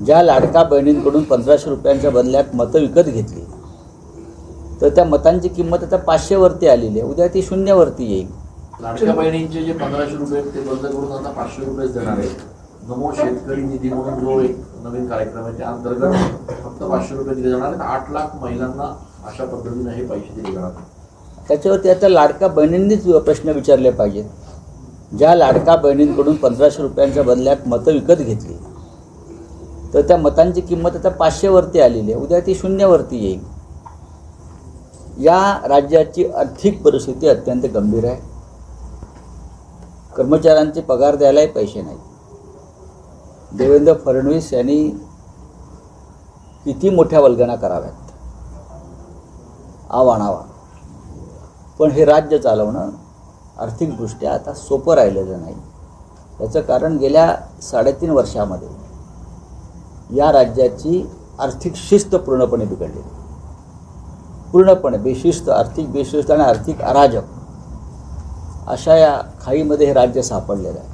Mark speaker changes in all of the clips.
Speaker 1: ज्या लाडका बहिणींकडून पंधराशे रुपयांच्या बदल्यात मतं विकत घेतली तर त्या मतांची किंमत आता पाचशेवरती आलेली आहे. उद्या ती शून्यावरती येईल.
Speaker 2: लाडक्या बहिणींचे जे पंधराशे रुपये ते बंद करून आता पाचशे रुपयेच देणार आहेत. नमो शेतकरी निधी म्हणून जो एक नवीन कार्यक्रम आहे त्या अंतर्गत फक्त पाचशे रुपये दिले जाणार आहेत. आठ लाख महिलांना अशा पद्धतीने हे पैसे दिले जाणार.
Speaker 1: त्याच्यावरती आता लाडका बहिणींनीच प्रश्न विचारले पाहिजेत. ज्या लाडका बहिणींकडून पंधराशे रुपयांच्या बदल्यात मतं विकत घेतली तर त्या मतांची किंमत आता पाचशेवरती आलेली आहे. उद्या ती शून्यावरती येईल. या राज्याची आर्थिक परिस्थिती अत्यंत गंभीर आहे. कर्मचाऱ्यांचे पगार द्यायलाही पैसे नाहीत. देवेंद्र फडणवीस यांनी किती मोठ्या वल्गना कराव्यात? आवाणावा पण हे राज्य चालवणं आर्थिकदृष्ट्या आता सोपं राहिलेलं नाही. याचं कारण गेल्या साडेतीन वर्षामध्ये या राज्याची आर्थिक शिस्त पूर्णपणे बिघडली. पूर्णपणे बेशिस्त आर्थिक बेशिस्त आणि आर्थिक अराजक अशा या खाईमध्ये हे राज्य सापडलेलं आहे.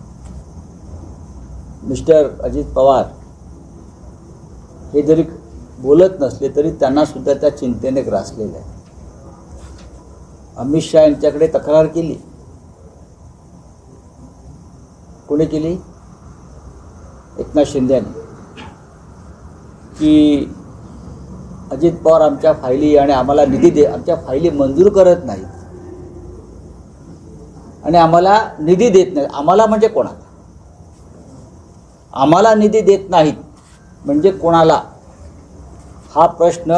Speaker 1: मिस्टर अजित पवार हे जरी बोलत नसले तरी त्यांनासुद्धा त्या चिंतेने ग्रासलेलं आहे अमित शहा यांच्याकडे तक्रार केली. कोणी केली? एकनाथ शिंदे यांनी. की अजित पवार आमच्या फायली आणि आम्हाला निधी दे आमच्या फायली मंजूर करत नाहीत. आणि आम्हाला निधी देत नाहीत. आम्हाला म्हणजे कोणाला? आम्हाला निधी देत नाहीत म्हणजे कोणाला? हा प्रश्न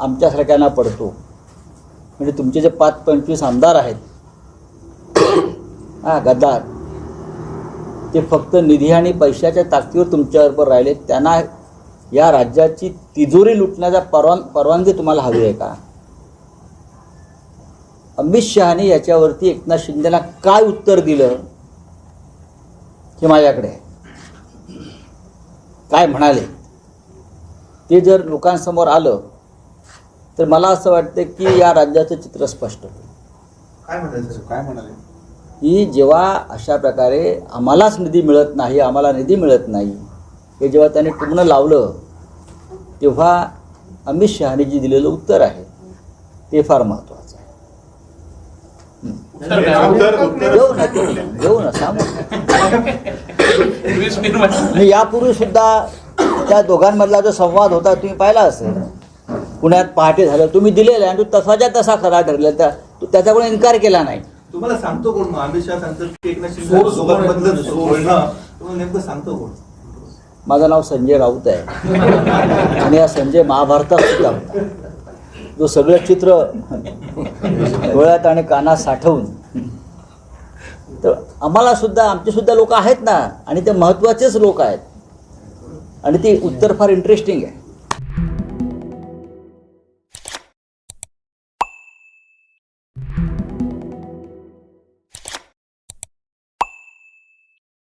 Speaker 1: आमच्यासारख्यांना पडतो. म्हणजे तुमचे जे पाच पंचवीस आमदार आहेत हा गद्दार ते फक्त निधी आणि पैशाच्या ताकदीवर तुमच्याबरोबर राहिले त्यांना या राज्याची तिजोरी लुटण्याचा परवान परवानगी तुम्हाला हवी आहे का? अमित शहाने याच्यावरती एकनाथ शिंदेला काय उत्तर दिलं? हे माझ्याकडे काय म्हणाले? ते जर लोकांसमोर आलं तर मला असं वाटतं की या राज्याचं चित्र स्पष्ट होईल.
Speaker 3: काय म्हणाले काय म्हणाले?
Speaker 1: की जेव्हा अशा प्रकारे आम्हालाच निधी मिळत नाही आम्हाला निधी मिळत नाही हे जेव्हा त्यांनी टुमणं लावलं तेव्हा अमित शहाने जे दिलेलं उत्तर आहे ते फार महत्त्वाचं आहे. घेऊ ना घेऊ ना सांगू यापूर्वी सुद्धा त्या दोघांमधला जो संवाद होता तुम्ही पाहिला असेल? पुण्यात पहाटे झालं तुम्ही दिलेला आणि तो तसाच्या तसा खरा ठरला त्या तू त्याच्याकडून इन्कार केला नाही.
Speaker 3: तुम्हाला सांगतो कोण? मग अमित शहा की एकनाथ शिंदे
Speaker 2: कोण
Speaker 3: तुम्हाला नेमकं सांगतो कोण?
Speaker 1: माझं नाव संजय राऊत आहे. आणि हा संजय महाभारतात सुद्धा होता. जो सगळं चित्र डोळ्यात आणि कानात साठवून. तर आम्हाला सुद्धा आमचे सुद्धा लोक आहेत ना आणि ते महत्त्वाचेच लोक आहेत. आणि ते उत्तर फार इंटरेस्टिंग आहे.